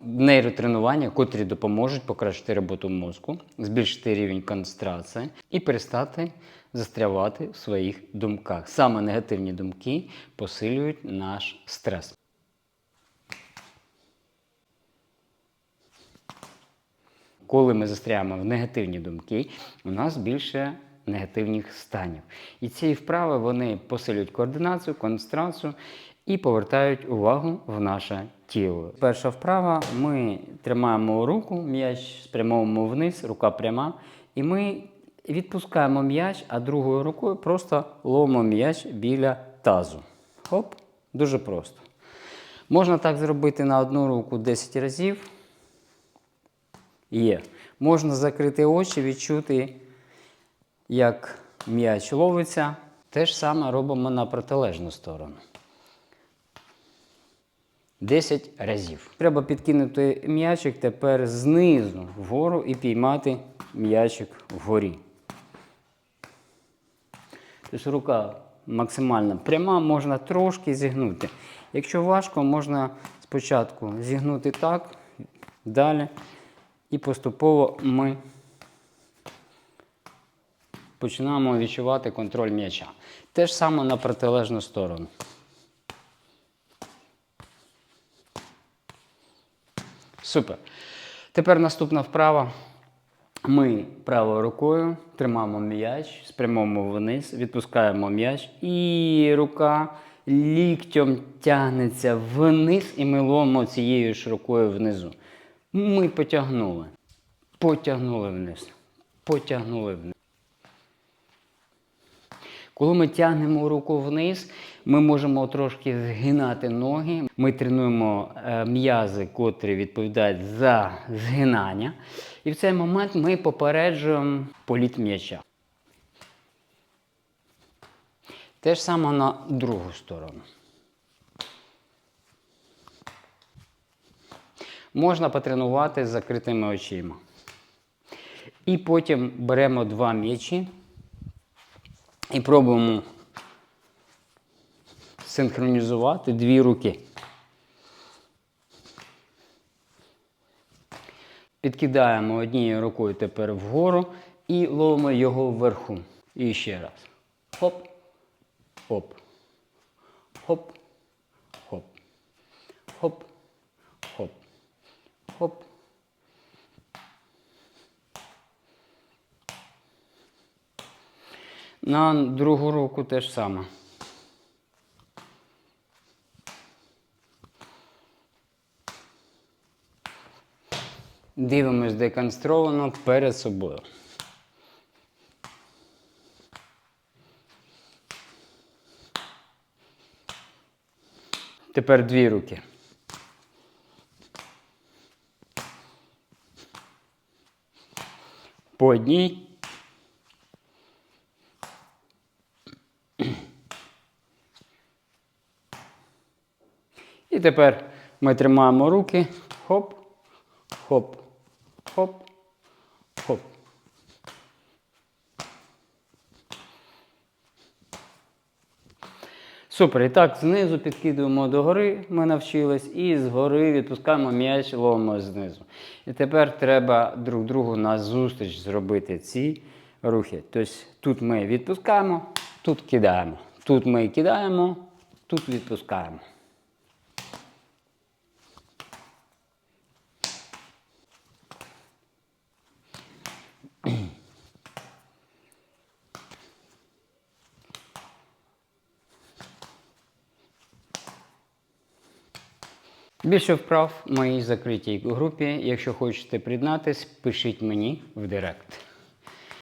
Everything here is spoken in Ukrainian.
нейротренування, котрі допоможуть покращити роботу мозку, збільшити рівень концентрації і перестати застрявати в своїх думках. Саме негативні думки посилюють наш стрес. Коли ми застряємо в негативні думки, у нас більше негативних станів. І ці вправи вони посилюють координацію, концентрацію і повертають увагу в наше тіло. Перша вправа: ми тримаємо руку, м'яч спрямовуємо вниз, рука пряма, і ми відпускаємо м'яч, а другою рукою просто ловимо м'яч біля тазу. Хоп, дуже просто. Можна так зробити на одну руку 10 разів. Є. Можна закрити очі, відчути, як м'яч ловиться. Те ж саме робимо на протилежну сторону. 10 разів. Треба підкинути м'ячик тепер знизу вгору і піймати м'ячик вгорі. Тобто рука максимально пряма, можна трошки зігнути. Якщо важко, можна спочатку зігнути так, далі. І поступово ми починаємо відчувати контроль м'яча. Те ж саме на протилежну сторону. Супер. Тепер наступна вправа. Ми правою рукою тримаємо м'яч, спрямовуємо вниз, відпускаємо м'яч, і рука ліктем тягнеться вниз, і ми ловимо цією ж рукою внизу. Ми потягнули. Потягнули вниз. Потягнули вниз. Коли ми тягнемо руку вниз, ми можемо трошки згинати ноги. Ми тренуємо е, м'язи, котрі відповідають за згинання. І в цей момент ми попереджуємо політ м'яча. Те ж саме на другу сторону. Можна потренувати з закритими очима. І потім беремо два м'ячі і пробуємо синхронізувати дві руки. Підкидаємо однією рукою тепер вгору і ловимо його вверху. І ще раз. Хоп, хоп, хоп, хоп, хоп, хоп, хоп. На другу руку теж саме. Дивимось деконстровано перед собою. Тепер дві руки. По одній. І тепер ми тримаємо руки. Хоп, хоп, хоп, хоп. Супер. І так, знизу підкидуємо догори, ми навчились, і згори відпускаємо м'яч, ловимо знизу. І тепер треба друг другу на зустріч зробити ці рухи. Тобто тут ми відпускаємо, тут кидаємо. Тут ми кидаємо, тут відпускаємо. Більше вправ в моїй закритій групі. Якщо хочете приєднатись, пишіть мені в директ.